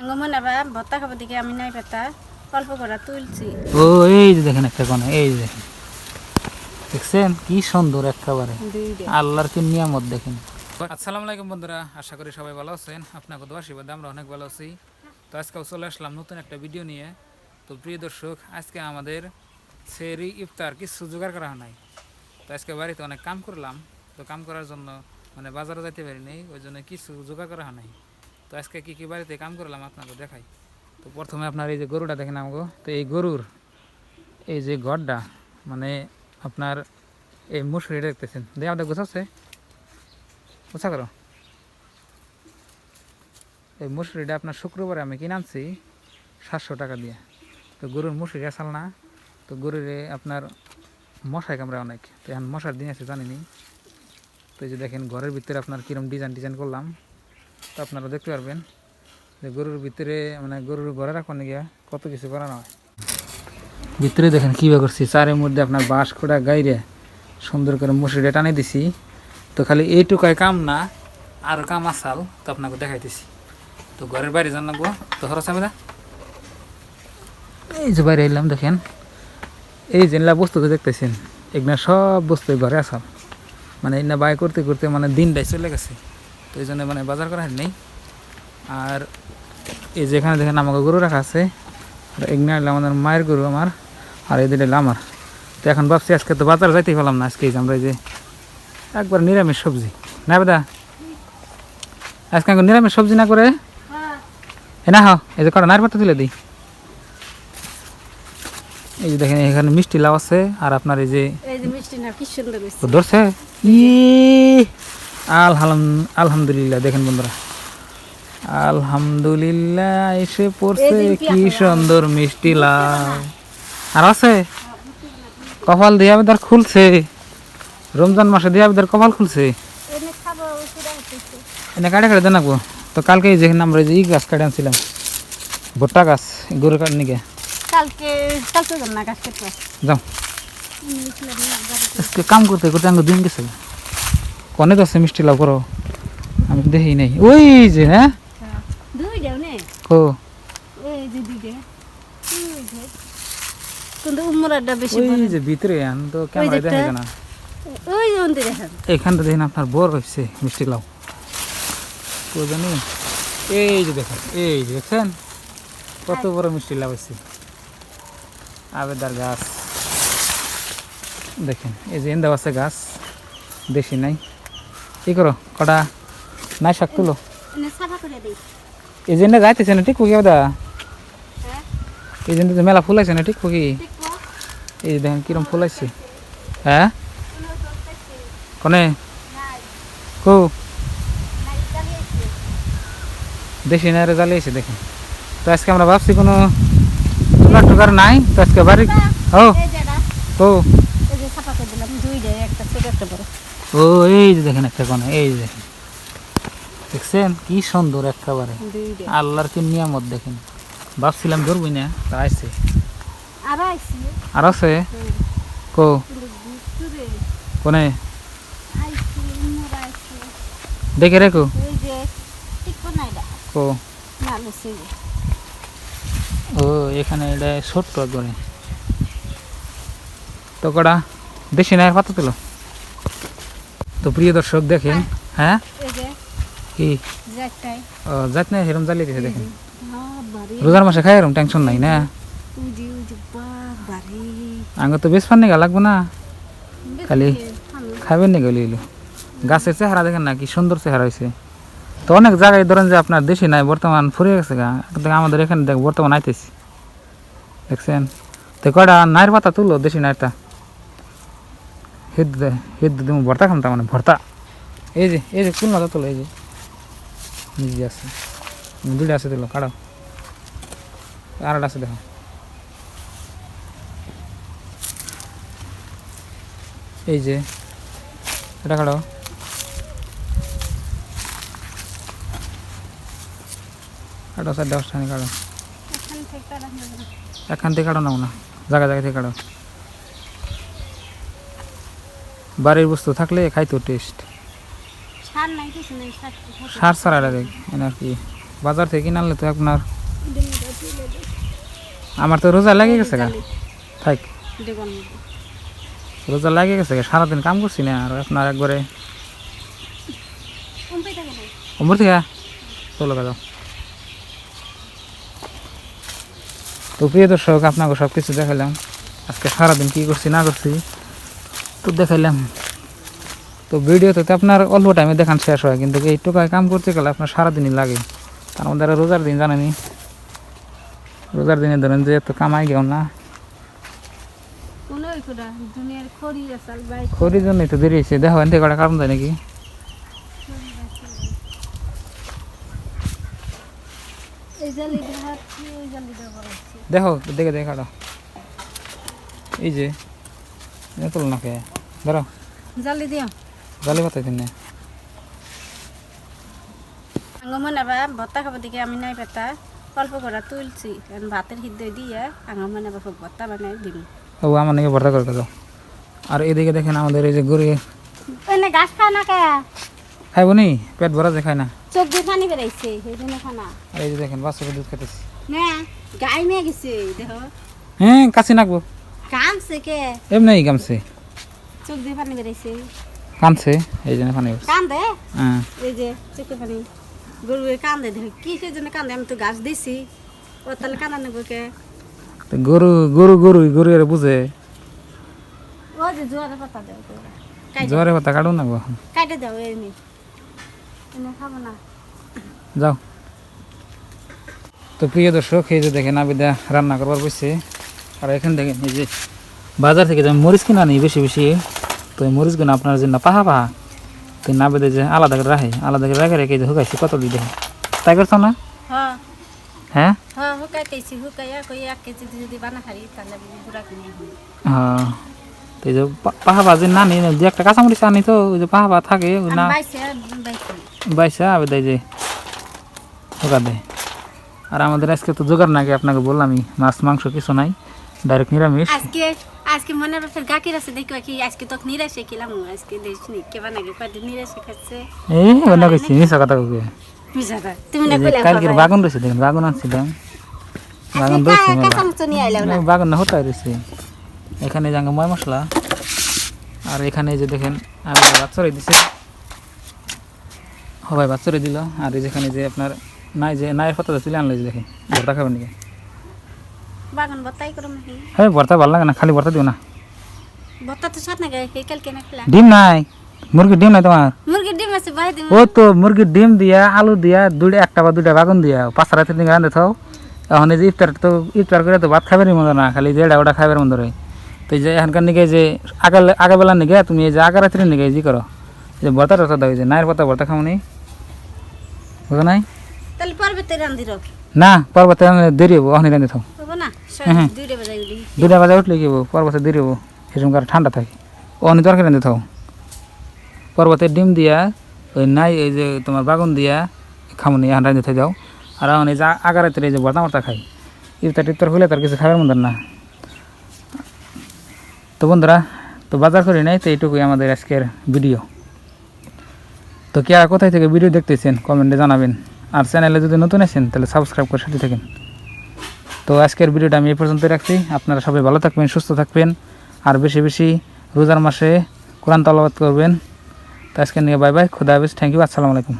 আঙ্গমনে বা ভত্তা খাবার দিকে আমি নাই পাতা অল্প করা তুলছি। ও এই যে দেখেন একটা কোণে এই যে দেখেন। দেখছেন? কি সুন্দর একেবারে। আল্লাহর কি নিয়ামত দেখেন। আসসালামু আলাইকুম বন্ধুরা আশা করি সবাই ভালো আছেন। আপনাকে দোয়া আশীর্বাদ আমরা অনেক ভালো আছি। তো আজকেও চলে আসলাম নতুন একটা ভিডিও নিয়ে। তো প্রিয় দর্শক আজকে আমাদের সেরি ইফতার কিছু জোগাড় করা হয় নাই। তো আজকে বাড়িতে অনেক কাম করলাম। তো কাম করার জন্য মানে বাজারে যাইতে পারিনি ওই জন্য কিছু জোগাড় করা হয় নাই। তো আজকে কী কী বাড়িতে কাম করলাম আপনাকে দেখাই। তো প্রথমে আপনার এই যে গরুটা দেখেন আমাকে তো এই গরুর এই যে গড়টা মানে আপনার এই মুসুরিটা দেখতেছেন। দিয়ে আমাদের গোছাচ্ছে? গোছা করো। এই মুসুরিটা আপনার শুক্রবারে আমি কিনে আনছি সাতশো টাকা দিয়ে। তো গরুর মুসুরি আসাল না, তো গরুর আপনার মশাই কামড়ে অনেক। তো এখন মশার দিন আছে, জানিনি। তো এই যে দেখেন, ঘরের ভিতরে আপনার কীরকম ডিজাইন ডিজাইন করলাম। তো আপনারা দেখতে পারবেন যে গরুর ভিতরে মানে গরুর ঘরে রাখবেন গিয়া কত কিছু করানো হয়। ভিতরে দেখেন কীভাবে করছি চারের মধ্যে আপনার বাঁশ খোড়া গাইরে সুন্দর করে মুসুরিটা টানে দিছি। তো খালি এইটুকায় কাম না, আর কাম আসাল, তো আপনাকে দেখাইতেছি তো ঘরের বাইরে জানাব তো হরস দা এই যে বাইরে এলাম, দেখেন। এই এলা বস্তু তো দেখতেছেন, এগুলা সব বস্তু ঘরে আসাল। মানে এগুলা বাই করতে করতে মানে দিনটাই চলে গেছে। তো এই জন্য মানে বাজার করা নেই। আর এই যেখানে দেখেন আমাকে গরু রাখা আছে। এগুলা হলো আমাদের মায়ের গরু আমার আর এদের হলো আমার। তো এখন ভাবছি আজকে তো বাজার যাইতেই পারলাম না আজকে আমরা এই যে একবার নিরামিষ সবজি। না বেদা আজকে নিরামিষ সবজি না করে? এ না হ এই যে কটা নার পাতা তুলে দিই। এই যে দেখেন এখানে মিষ্টি লাউ আছে আর আপনার এই যে এই যে মিষ্টি না কি সুন্দর মিষ্টি। ও ধরছে। ইয়ে! আলহাম আলহামদুলিল্লাহ দেখেন বন্ধুরা। আলহামদুলিল্লাহ এসে পড়ছে কি সুন্দর মিষ্টি লাউ। আর আছে? কপাল দিয়ে আবেদার খুলছে। রমজান মাসে দিয়ে আবেদার কপাল খুলছে। এনে কাটে কাটে জানাব তো কালকে যেখানে আমরা যে ই গাছ কাটে আনছিলাম। ভুট্টা গাছ গরু কাট নিকে যাও। কাম করতে করতে আমি দিন গেছে। কনে তো আছে মিষ্টি লাউ করো? আমি দেখি নাই। ওই যে হ্যাঁ? দেখা দেখেন এখানটা দেখেন আপনার বড় হয়েছে মিষ্টি লাউ। তো জানি। এই যে দেখেন এই যে দেখছেন? কত বড় মিষ্টি লাউ হয়েছে আবেদার গাছ। দেখেন এই যে এন্দাও আছে গাছ। বেশি নাই। কি করো? কটা? নাই শাক তুলো। এই যে না যাইতেছে না ঠিক কি দা হ্যাঁ? এই যে তো মেলা ফুল আছে না ঠিক কি এই দেখেন কিরম ফুল আছে হ্যাঁ? কনে? কো? দেশি নাইরে জ্বালিয়েছে দেখেন। তো আজকে আমরা ভাবছি কোনো টুকার টুকার নাই তো আজকে বাড়ি ও। ও একটা ছোট একটা বড়। ও এই যে দেখেন একটা কোণে এই যে দেখেন। দেখছেন? কি সুন্দর একেবারে। আল্লাহর কি নিয়ামত দেখেন। ভাবছিলাম ধরবই না তা আইছে। আর আছে? কো? কোনে দেখে রেখো। কো? ও এখানে এটা ছোট্ট করে। তো কটা? দেশি নায়ের পাতা তুলো। তো প্রিয় দর্শক দেখেন হ্যাঁ? কি? যাত না হেরম জ্বালিয়ে দিয়েছে দেখেন। রোজার মাসে খাই এরম টেনশন নাই না? আঙ্গ তো বেশ ফান নিগা লাগবো না? খালি খাবেন নি গেলি গাছের চেহারা দেখেন না কি সুন্দর চেহারা হয়েছে তো অনেক জায়গায় ধরেন যে আপনার দেশি নাই বর্তমান ফুরিয়ে গেছে গা। আমাদের এখানে দেখ বর্তমান আইতেছি। দেখছেন? তো কয়টা নাইর পাতা তুলো দেশি নাইরটা হিদ হিদ তুমি ভর্তা খাম তার মানে ভর্তা। এই যে এই যে কুল না তুলো এই যে। নিজে আছে। দুইটা আছে তুলো কাড়ো আর একটা আছে দেখো। এই যে এটা কাড়ো কাটো স্যার দশটা কাড়ো এখান থেকে রাখলাম এখান থেকে কাটো নাও না। জায়গা জায়গা থেকে কাটো। বাড়ির বস্তু থাকলে খাইতো টেস্ট সার সার সার আর কি বাজার থেকে কিনে আনলে তো আপনার আমার তো রোজা লাগে গেছে গা। থাক। রোজা লাগে গেছে গা। সারাদিন কাম করছি না আর আপনার একবারে কমপে থাকে চলো গা তো প্রিয় দর্শক আপনাকে সব কিছু দেখালাম। আজকে সারাদিন কী করছি না করছি? তো দেখাইলাম। তো ভিডিওতে তো আপনার অল্প টাইমে দেখান শেষ হয় কিন্তু এই টোকায় কাম করতে গেলে আপনার সারাদিনই লাগে। তার মধ্যে আরও রোজার দিন জানেনি রোজার দিনে ধরেন যে এত কামাই গেও না। খড়ির জন্যই তো দেরি হয়েছে। দেখো এনতে কটা কারণ যায় নাকি? বড় দেখো দেখে দেখে কাটো এই যে না কে ধরো জালি দিও। জালি পাতাই না। আঙ্গ মনে বা ভত্তা খাবার দিকে আমি নাই পেতা। অল্প করে তুলছি ভাতের হিদ্দ দিয়ে আঙ্গ মনে বা ভত্তা বানাই দিম। ও আমার নাকি ভর্তা করে দাও আর এদিকে দেখেন আমাদের এই যে গরু এনে গাছ খায় না কে? খাইব নি পেট ভরা যে খায় না। চোখ দিয়ে পানি বেরাইছে সেই জন্য খানা আর এই যে দেখেন বাচ্চাকে দুধ খেতেছি না গাই মেয়ে গেছে দেখো হ্যাঁ কাছে নাকবো। কামছে কে। এমনি গামছে। চোখ দিয়ে পানি বেরাইছে। কানছে এই জন্য পানি কান্দে? হ্যাঁ। এই যে চোখে পানি গরু কান্দে দেখো কি সেই জন্য কান্দে? আমি তো গাছ দিছি। ও তাহলে কান্দা নেব কে? গরু গরু গরু গরু এর বুঝে। ও যে জোয়ারে পাতা দেও জ্বরে পাতা কাটুন নাকবো কাইটে দাও এমনি এনে খাব না। যাও। তো প্রিয় দর্শক এই যে দেখেন আবিদা রান্না করবার বসছে। আর এখানে দেখেন এই যে বাজার থেকে যে মরিচ কিনা নিই বেশি বেশি। তো এই মরিচগুলো আপনার যে না পাহা। পাহা তো নাবিদে যে আলাদা করে রাখে আলাদা করে রেখে রেখে যে হুকাইছে কত দিয়ে দেখেন তাই করছ না? হ্যাঁ। হ্যাঁ? হ্যাঁ। হ্যাঁ। তো এই যে পাহা যে না নিই যে একটা কাঁচামরিচ আনি তো ওই যে পাহা থাকে না এই যে হুকা দেয় আর আমাদের আজকে তো জোগাড় নাকি আপনাকে বললামই মাছ মাংস কিছু নাই ডাইরেক্ট নিরামিষ। আজকে আজকে মনে রাখে গাকির আছে দেখো কি আজকে তো নিরাশে খেলাম আজকে দেখিনি কে বানাগে কয়দিন নিরাশে খাচ্ছে এই অন্য কইছি মিশা কথা কইবে মিশাটা তুমি না কইলা কালকের বাগান রয়েছে দেখেন বাগান আনছিলাম বাগান নিয়ে আইলাম না বাগান না হতাই রয়েছে এখানে জাঙ্গা ময় মশলা আর এখানে যে দেখেন আমি বাচ্চারে দিছে সবাই বাচ্চারে দিল আর এই যেখানে যে আপনার নাই যে নাইয়ের পাতা তুলে আনলো যে দেখেন ভর্তা খাবেন নাকি বাগান করো হ্যাঁ ভর্তা ভালো লাগে না খালি ভর্তা দিও না। বত্তা তো সাথ না গায়ে কালকে না খেলা ডিম নাই মুরগির ডিম নাই তোমার? মুরগির ডিম আছে বাই দিম। ও তো মুরগির ডিম দিয়া আলু দিয়া দুইটা একটা বা দুইটা বাগুন দিয়া পাঁচ রাতের দিকে রান্ধে থাও। এখন এই যে ইফতার তো ইফতার করে তো ভাত খাবারই মতো না খালি যে এটা ওটা খাবার মতো রয় তো যে এখানকার নিকে যে আগাল আগাবেলার নিকে তুমি এই যে আগা রাত্রির নিকে জি করো। যে ভর্তা টর্তা দাও যে নায়ের পাতা ভর্তা খাও নি। বুঝো নাই? তাহলে পর্বতে রান্ধি না পর্বতে দেরি হব ওখানে রান্ধে থাও। দুইটা বাজে উঠলে। কি পর্বতে দেরি হব। সেরকম করে ঠান্ডা থাকে। অনেক তরকারি রান্ধে থাও পর্বতে ডিম দিয়া ওই নাই এই যে তোমার বাগুন দিয়া খামুনি এখন রান্ধে থাই যাও আর এখন এই যে আগা রাতের এই যে ভর্তা মর্তা খাই। ইফতার টিফতার হইলে তার কিছু খাবার মতো না। তো বন্ধুরা তো বাজার করি নাই তো এইটুকুই আমাদের আজকের ভিডিও। তো কে আর কোথায় থেকে ভিডিও দেখতেছেন কমেন্টে জানাবেন। আর চ্যানেলে যদি নতুন আছেন তাহলে সাবস্ক্রাইব করে সাথে থাকেন। তো আজকের ভিডিওটা আমি এই পর্যন্ত রাখছি। আপনারা সবাই ভালো থাকবেন, সুস্থ থাকবেন, আর বেশি বেশি রোজার মাসে কোরআন তালাবাদ করবেন। তো আজকে নিয়ে বাই বাই, খুদা হাফিজ থ্যাংক ইউ আসসালামু আলাইকুম।